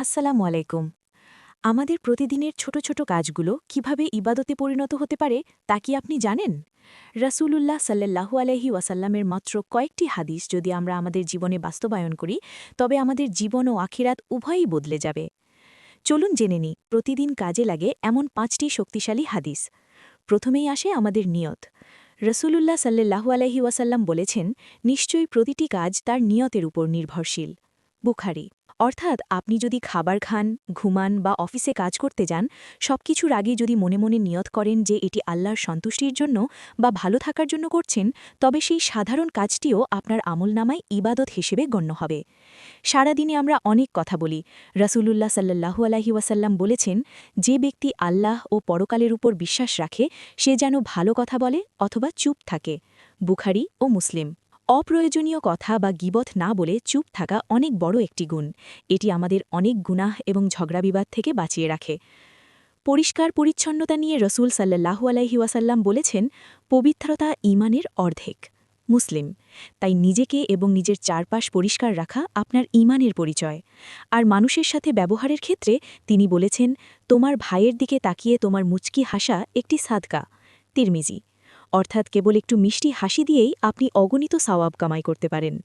আসসালামু আলাইকুম। আমাদের প্রতিদিনের ছোট ছোট কাজগুলো কীভাবে ইবাদতে পরিণত হতে পারে তা কি আপনি জানেন? রাসূলুল্লাহ সাল্লাল্লাহু আলহি ওয়াসাল্লামের মাত্র কয়েকটি হাদিস যদি আমরা আমাদের জীবনে বাস্তবায়ন করি, তবে আমাদের জীবন ও আখিরাত উভয়ই বদলে যাবে। চলুন জেনে নিই, প্রতিদিন কাজে লাগে এমন পাঁচটি শক্তিশালী হাদিস। প্রথমেই আসে আমাদের নিয়ত। রসুলুল্লাহ সাল্লাল্লাহু আলহি ওয়াসাল্লাম বলেছেন, নিশ্চয়ই প্রতিটি কাজ তার নিয়তের উপর নির্ভরশীল। বুখারি। অর্থাৎ আপনি যদি খাবার খান, ঘুমান বা অফিসে কাজ করতে যান, সবকিছুর আগে যদি মনে মনে নিয়ত করেন যে এটি আল্লাহর সন্তুষ্টির জন্য বা ভালো থাকার জন্য করছেন, তবে সেই সাধারণ কাজটিও আপনার আমলনামায় ইবাদত হিসেবে গণ্য হবে। সারাদিনে আমরা অনেক কথা বলি। রাসূলুল্লাহ সাল্লাহু আলাহি ওয়াসাল্লাম বলেছেন, যে ব্যক্তি আল্লাহ ও পরকালের উপর বিশ্বাস রাখে, সে যেন ভালো কথা বলে অথবা চুপ থাকে। বুখারি ও মুসলিম। অপ্রয়োজনীয় কথা বা গিবত না বলে চুপ থাকা অনেক বড় একটি গুণ। এটি আমাদের অনেক গুনাহ এবং ঝগড়াবিবাদ থেকে বাঁচিয়ে রাখে। পরিষ্কার পরিচ্ছন্নতা নিয়ে রসুল সাল্লাহু আলাইহি ওয়াসাল্লাম বলেছেন, পবিত্রতা ইমানের অর্ধেক। মুসলিম, তাই নিজেকে এবং নিজের চারপাশ পরিষ্কার রাখা আপনার ইমানের পরিচয়। আর মানুষের সাথে ব্যবহারের ক্ষেত্রে তিনি বলেছেন, তোমার ভাইয়ের দিকে তাকিয়ে তোমার মুচকি হাসা একটি সাদকা। তিরমিজি অর্থাৎ কেবল একটু মিষ্টি হাসি দিয়েই আপনি অগণিত সাওয়াব কামাই করতে পারেন।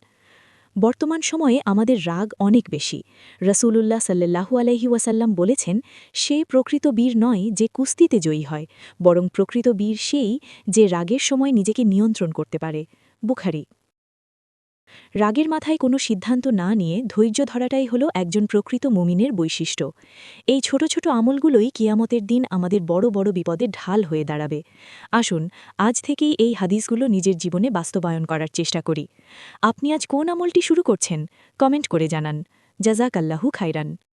বর্তমান সময়ে আমাদের রাগ অনেক বেশি। রসুলুল্লাহ সাল্লাহু আলহি ওয়াসাল্লাম বলেছেন, সে প্রকৃত বীর নয় যে কুস্তিতে জয়ী হয়, বরং প্রকৃত বীর সেই যে রাগের সময় নিজেকে নিয়ন্ত্রণ করতে পারে। বুখারি রাগের মাথায় কোনো সিদ্ধান্ত না নিয়ে ধৈর্য ধরাটাই হলো একজন প্রকৃত মুমিনের বৈশিষ্ট্য। এই ছোট ছোট আমলগুলোই কিয়ামতের দিন আমাদের বড় বড় বিপদে ঢাল হয়ে দাঁড়াবে। আসুন, আজ থেকেই এই হাদিসগুলো নিজের জীবনে বাস্তবায়ন করার চেষ্টা করি। আপনি আজ কোন আমলটি শুরু করছেন? কমেন্ট করে জানান। জাজাক আল্লাহু খাইরান